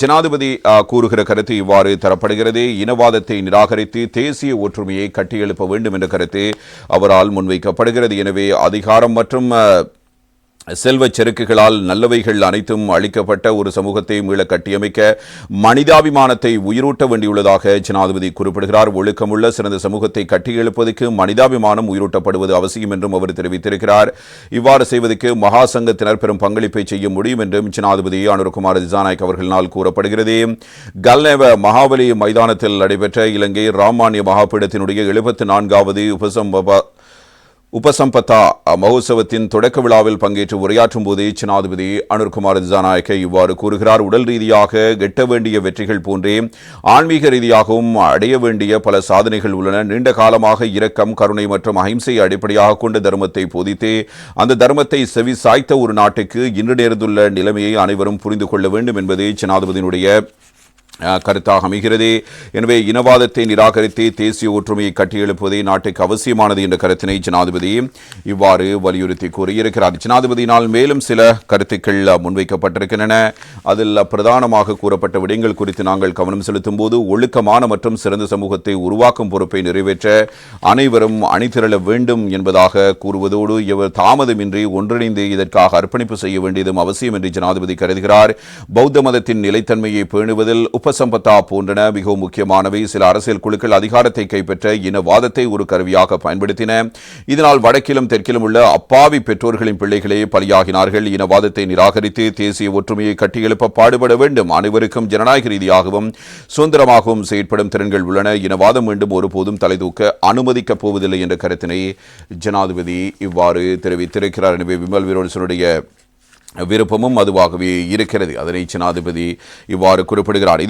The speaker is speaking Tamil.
ஜனாதிபதி கூறுகிற கருத்து இவ்வாறு தரப்படுகிறது. இனவாதத்தை நிராகரித்து தேசிய ஒற்றுமையை கட்டியெழுப்ப வேண்டும் என்ற கருத்து அவரால் முன்வைக்கப்படுகிறது. எனவே அதிகாரம் மற்றும் செல்வச் செருக்குகளால் நல்லவைகள் அனைத்தும் அளிக்கப்பட்ட ஒரு சமூகத்தை மீள கட்டியமைக்க மனிதாபிமானத்தை உயிரூட்ட வேண்டியுள்ளதாக ஜனாதிபதி குறிப்பிடுகிறார். ஒழுக்கமுள்ள சிறந்த சமூகத்தை கட்டியெழுப்பதற்கு மனிதாபிமானம் உயிரூட்டப்படுவது அவசியம் என்றும் அவர் தெரிவித்திருக்கிறார். இவ்வாறு செய்வதற்கு மகா சங்கத்தினர் பெரும் பங்களிப்பை செய்ய முடியும் என்றும் ஜனாதிபதி அனுர்குமார் திசாநாயக் அவர்களினால் கூறப்படுகிறது. கல்நேவ மகாபலி மைதானத்தில் நடைபெற்ற இலங்கை ராமானிய மகாபீடத்தினுடைய எழுபத்தி நான்காவது உபசம்பவ உபசம்பத்தா மகோத்சவத்தின் தொடக்க விழாவில் பங்கேற்று உரையாற்றும் போதே ஜனாதிபதி அனுர்குமார் திசாநாயக்க இவ்வாறு கூறுகிறார். உடல் ரீதியாக எட்ட வேண்டிய வெற்றிகள் போன்றே ஆன்மீக ரீதியாகவும் அடைய வேண்டிய பல சாதனைகள் உள்ளன. நீண்ட காலமாக இரக்கம் கருணை மற்றும் அஹிம்சையை அடிப்படையாக கொண்ட தர்மத்தை போதித்தே அந்த தர்மத்தை செவி சாய்த்த ஒரு நாட்டுக்கு இன்று நேர்ந்துள்ள நிலைமையை அனைவரும் புரிந்து கொள்ள வேண்டும் என்பதே ஜனாதிபதியினுடைய கருத்தாக அமைகிறது. எனவே இனவாதத்தை நிராகரித்து தேசிய ஒற்றுமையை கட்டியெழுப்புவதே நாட்டுக்கு அவசியமானது என்ற கருத்தினை ஜனாதிபதி இவ்வாறு வலியுறுத்தி கூறியிருக்கிறார். ஜனாதிபதியினால் மேலும் சில கருத்துக்கள் முன்வைக்கப்பட்டிருக்கின்றன. அதில் பிரதானமாக கூறப்பட்ட விடயங்கள் குறித்து நாங்கள் கவனம் செலுத்தும் போது ஒழுக்கமான மற்றும் சிறந்த சமூகத்தை உருவாக்கும் பொறுப்பை நிறைவேற்ற அனைவரும் அணிதிரள வேண்டும் என்பதாக கூறுவதோடு இவர் தாமதமின்றி ஒன்றிணைந்து இதற்காக அர்ப்பணிப்பு செய்ய வேண்டியதும் அவசியம் என்று ஜனாதிபதி கருதுகிறார். பௌத்த மதத்தின் நிலைத்தன்மையை பேணுவதில் உபசம்பத்தா போன்றன மிகவும் முக்கியமானவை. சில அரசியல் குழுக்கள் அதிகாரத்தை கைப்பற்ற இனவாதத்தை ஒரு கருவியாக பயன்படுத்தின. இதனால் வடக்கிலும் தெற்கிலும் உள்ள அப்பாவி பெற்றோர்களின் பிள்ளைகளே பலியாகினார்கள். இனவாதத்தை நிராகரித்து தேசிய ஒற்றுமையை கட்டியெழுப்ப பாடுபட வேண்டும். அனைவருக்கும் ஜனநாயக ரீதியாகவும் சுதந்திரமாகவும் செயற்படும் திறன்கள் உள்ளன. இனவாதம் மீண்டும் ஒருபோதும் தலைதூக்க அனுமதிக்கப் போவதில்லை என்ற கருத்தினை ஜனாதிபதி இவ்வாறு தெரிவித்திருக்கிறார். எனவே விமல் வீரோசனுடைய விருப்பமும் அதுவாகவே இருக்கிறது. அதனை ஜனாதிபதி இவ்வாறு குறிப்பிடுகிறார்.